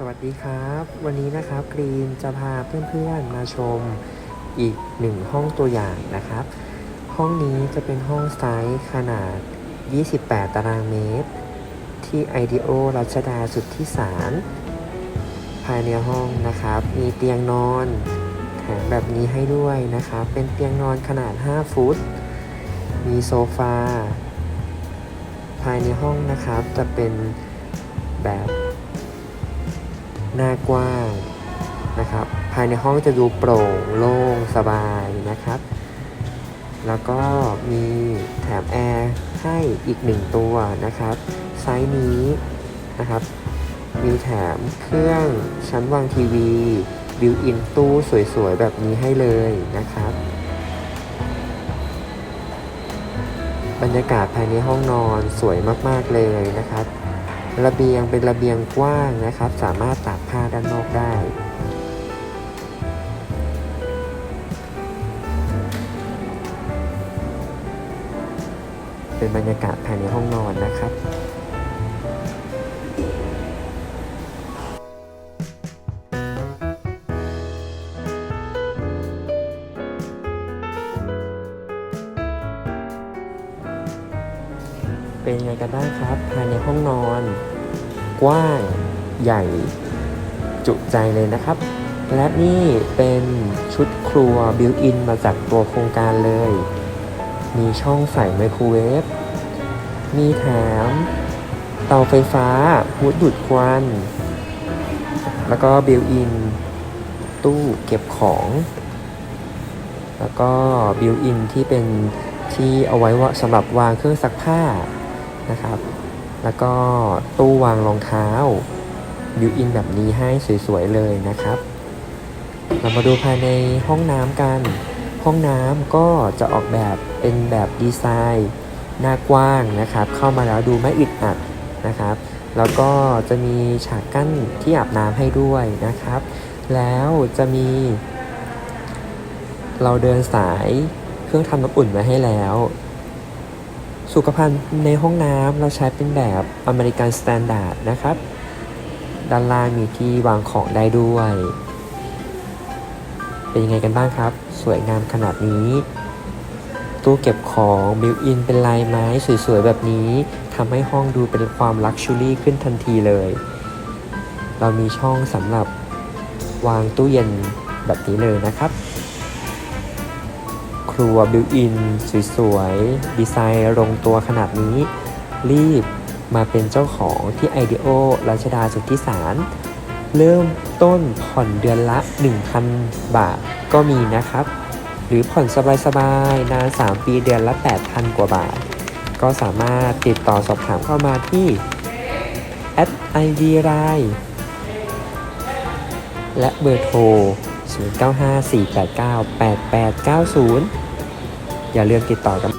สวัสดีครับ วันนี้นะครับกรีนจะพาเพื่อนๆมาชมอีกหนึ่งห้องตัวอย่างนะครับ ห้องนี้จะเป็นห้องไซส์ขนาด 28 ตารางเมตร ที่ไอเดโอรัชดาสุดที่สารภายในห้องนะครับ มีเตียงนอนแถมแบบนี้ให้ด้วยนะครับ เป็นเตียงนอนขนาด 5 ฟุต มีโซฟาภายในห้องนะครับจะเป็นแบบ หน้ากว้างนะครับ ภายในห้องจะดูโปร่งโล่งสบายนะครับ แล้วก็มีแถมแอร์ให้อีกหนึ่งตัวนะครับ ไซส์นี้นะครับ มีแถมเครื่องชั้นวางทีวีบิวอินตู้สวยๆ แบบนี้ให้เลยนะครับ บรรยากาศภายในห้องนอนสวยมากๆเลยนะครับ ระเบียงเป็นระเบียงกว้างนะครับ สามารถตากผ้าด้านนอกได้ เป็นบรรยากาศภายในห้องนอนนะครับเป็นยังไงกันบ้างครับภายในห้องนอน กว้างใหญ่จุใจเลยนะครับ และนี่เป็นชุดครัวบิวอินมาจากตัวโครงการเลย มีช่องใส่ไมโครเวฟ มีแถมเตาไฟฟ้าหูดดูดควัน แล้วก็บิวอินตู้เก็บของ แล้วก็บิวอินที่เป็นที่เอาไว้ว่าสำหรับวางเครื่องซักผ้านะครับ แล้วก็ตู้วางรองเท้าบิวอินแบบนี้ให้สวยๆเลยนะครับ เรามาดูภายในห้องน้ำกัน ห้องน้ำก็จะออกแบบเป็นแบบดีไซน์หน้ากว้างนะครับ เข้ามาแล้วดูไม่อึดอัดนะครับ แล้วก็จะมีฉากกั้นที่อาบน้ำให้ด้วยนะครับ แล้วจะมี เราเดินสายเครื่องทำน้ำอุ่นมาให้แล้ว สุขภัณฑ์ในห้องน้ำเราใช้เป็นแบบอเมริกันสแตนดาร์ดนะครับ ด้านล่างมีที่วางของได้ด้วย เป็นยังไงกันบ้างครับ สวยงามขนาดนี้ ตู้เก็บของบิวอินเป็นลายไม้สวยๆ แบบนี้ทำให้ห้องดูเป็นความลักชัวรี่ขึ้นทันทีเลย เรามีช่องสำหรับวางตู้เย็นแบบนี้เลยนะครับ ครัวบิวอิน สวยๆ ดีไซน์ลงตัวขนาดนี้ รีบมาเป็นเจ้าของที่ IDEO รัชดาสุทธิสาร เริ่มต้นผ่อนเดือนละ 1,000 บาทก็มีนะครับ หรือผ่อนสบายๆ นาน 3 ปีเดือนละ 8,000 กว่าบาท ก็สามารถติดต่อสอบถามเข้ามาที่ ID Line และเบอร์โทร0954898890 อย่าลืมติดต่อกัน